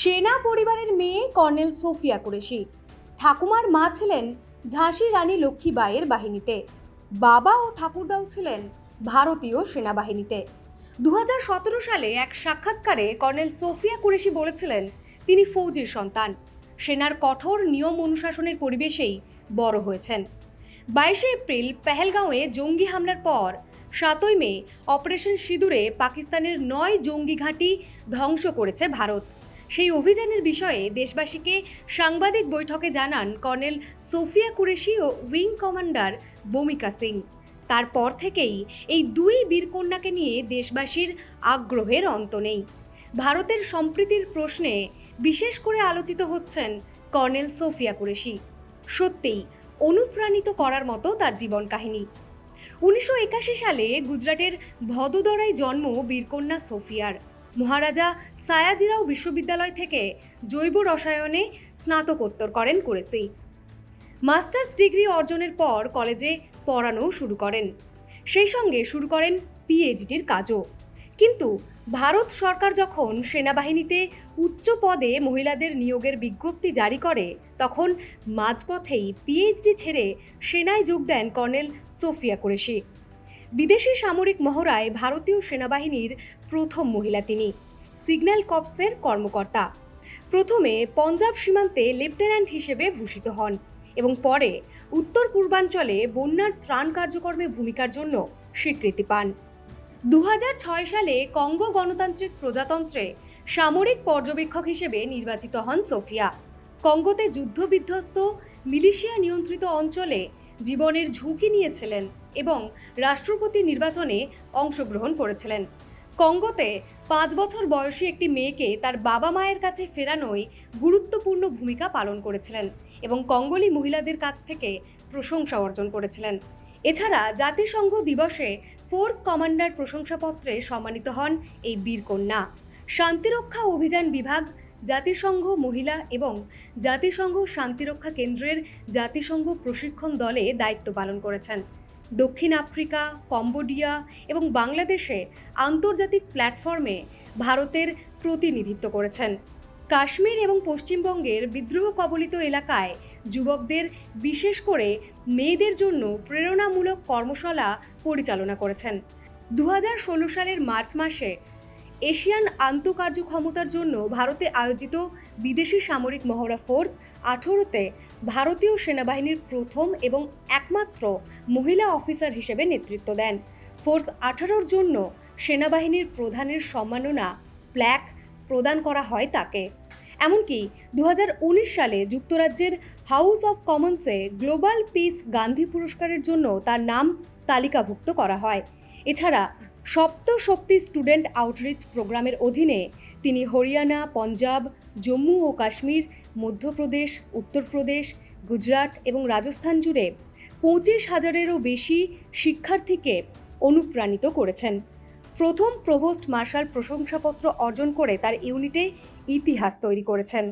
সেনা পরিবারের মেয়ে কর্নেল সোফিয়া কুরেশি। ঠাকুমার মা ছিলেন ঝাঁসি রানী লক্ষ্মীবাইয়ের বাহিনীতে। বাবা ও ঠাকুরদাও ছিলেন ভারতীয় সেনাবাহিনীতে। দু হাজার সতেরো সালে এক সাক্ষাৎকারে কর্নেল সোফিয়া কুরেশি বলেছিলেন, তিনি ফৌজির সন্তান। সেনার কঠোর নিয়ম অনুশাসনের পরিবেশেই বড় হয়েছেন। বাইশে এপ্রিল পেহেলগাঁওয়ে জঙ্গি হামলার পর সাতই মে অপারেশন সিঁদুরে পাকিস্তানের নয় জঙ্গি ঘাঁটি ধ্বংস করেছে ভারত। সেই অভিযানের বিষয়ে দেশবাসীকে সাংবাদিক বৈঠকে জানান কর্নেল সোফিয়া কুরেশি ও উইং কমান্ডার বমিকা সিং। তারপর থেকেই এই দুই বীরকন্যাকে নিয়ে দেশবাসীর আগ্রহের অন্ত নেই। ভারতের সম্প্রীতির প্রশ্নে বিশেষ করে আলোচিত হচ্ছেন কর্নেল সোফিয়া কুরেশি। সত্যিই অনুপ্রাণিত করার মতো তার জীবন কাহিনী। উনিশশো একাশি সালে গুজরাটের ভদোদরায় জন্ম বীরকন্যা সোফিয়ার। মহারাজা সায়াজিরাও বিশ্ববিদ্যালয় থেকে জৈব রসায়নে স্নাতকোত্তর করেন করেছি। মাস্টার্স ডিগ্রি অর্জনের পর কলেজে পড়ানোও শুরু করেন। সেই সঙ্গে শুরু করেন পিএইচডির কাজও। কিন্তু ভারত সরকার যখন সেনাবাহিনীতে উচ্চ পদে মহিলাদের নিয়োগের বিজ্ঞপ্তি জারি করে, তখন মাঝপথেই পিএইচডি ছেড়ে সেনায় যোগ দেন কর্নেল সোফিয়া কুরেশি। বিদেশি সামরিক মহড়ায় ভারতীয় সেনাবাহিনীর প্রথম মহিলা তিনি। সিগন্যাল কর্পসের কর্মকর্তা। প্রথমে পঞ্জাব সীমান্তে লেফটেন্যান্ট হিসেবে ভূষিত হন এবং পরে উত্তর পূর্বাঞ্চলে বন্যার ত্রাণ কার্যক্রমে ভূমিকার জন্য স্বীকৃতি পান। দু হাজার ছয় সালে কঙ্গো গণতান্ত্রিক প্রজাতন্ত্রে সামরিক পর্যবেক্ষক হিসেবে নির্বাচিত হন সোফিয়া। কঙ্গোতে যুদ্ধবিধ্বস্ত মিলিশিয়া নিয়ন্ত্রিত অঞ্চলে জীবনের ঝুঁকি নিয়েছিলেন এবং রাষ্ট্রপতি নির্বাচনে অংশগ্রহণ করেছিলেন। কঙ্গোতে পাঁচ বছর বয়সী একটি মেয়েকে তার বাবা মায়ের কাছে ফেরানোয় গুরুত্বপূর্ণ ভূমিকা পালন করেছিলেন এবং কঙ্গোলি মহিলাদের কাছ থেকে প্রশংসা অর্জন করেছিলেন। এছাড়া জাতিসংঘ দিবসে ফোর্স কমান্ডার প্রশংসাপত্রে সম্মানিত হন এই বীরকন্যা। শান্তিরক্ষা অভিযান বিভাগ জাতিসংঘ মহিলা এবং জাতিসংঘ শান্তিরক্ষা কেন্দ্রের জাতিসংঘ প্রশিক্ষণ দলে দায়িত্ব পালন করেছেন। দক্ষিণ আফ্রিকা, কম্বোডিয়া এবং বাংলাদেশে আন্তর্জাতিক প্ল্যাটফর্মে ভারতের প্রতিনিধিত্ব করেছেন। কাশ্মীর এবং পশ্চিমবঙ্গের বিদ্রোহ কবলিত এলাকায় যুবকদের বিশেষ করে মেয়েদের জন্য প্রেরণামূলক কর্মশালা পরিচালনা করেছেন। দু হাজার ষোলো সালের মার্চ মাসে এশিয়ান আন্তঃকার্যক্ষমতার জন্য ভারতে আয়োজিত বিদেশি সামরিক মহড়া ফোর্স আঠেরোতে ভারতীয় সেনাবাহিনীর প্রথম এবং একমাত্র মহিলা অফিসার হিসেবে নেতৃত্ব দেন। ফোর্স আঠারোর জন্য সেনাবাহিনীর প্রধানের সম্মাননা প্ল্যাক প্রদান করা হয় তাকে। এমনকি দু হাজার উনিশ সালে যুক্তরাজ্যের হাউস অফ কমন্সে গ্লোবাল পিস গান্ধী পুরস্কারের জন্য তার নাম তালিকাভুক্ত করা হয়। এছাড়া সপ্ত শক্তি স্টুডেন্ট আউটরিচ প্রোগ্রামের অধীনে তিনি হরিয়ানা, পঞ্জাব, জম্মু ও কাশ্মীর, মধ্যপ্রদেশ, উত্তরপ্রদেশ, গুজরাট এবং রাজস্থান জুড়ে পঁচিশ হাজারেরও বেশি শিক্ষার্থীকে অনুপ্রাণিত করেছেন। প্রথম প্রভোস্ট মার্শাল প্রশংসাপত্র অর্জন করে তার ইউনিটে ইতিহাস তৈরি করেছেন।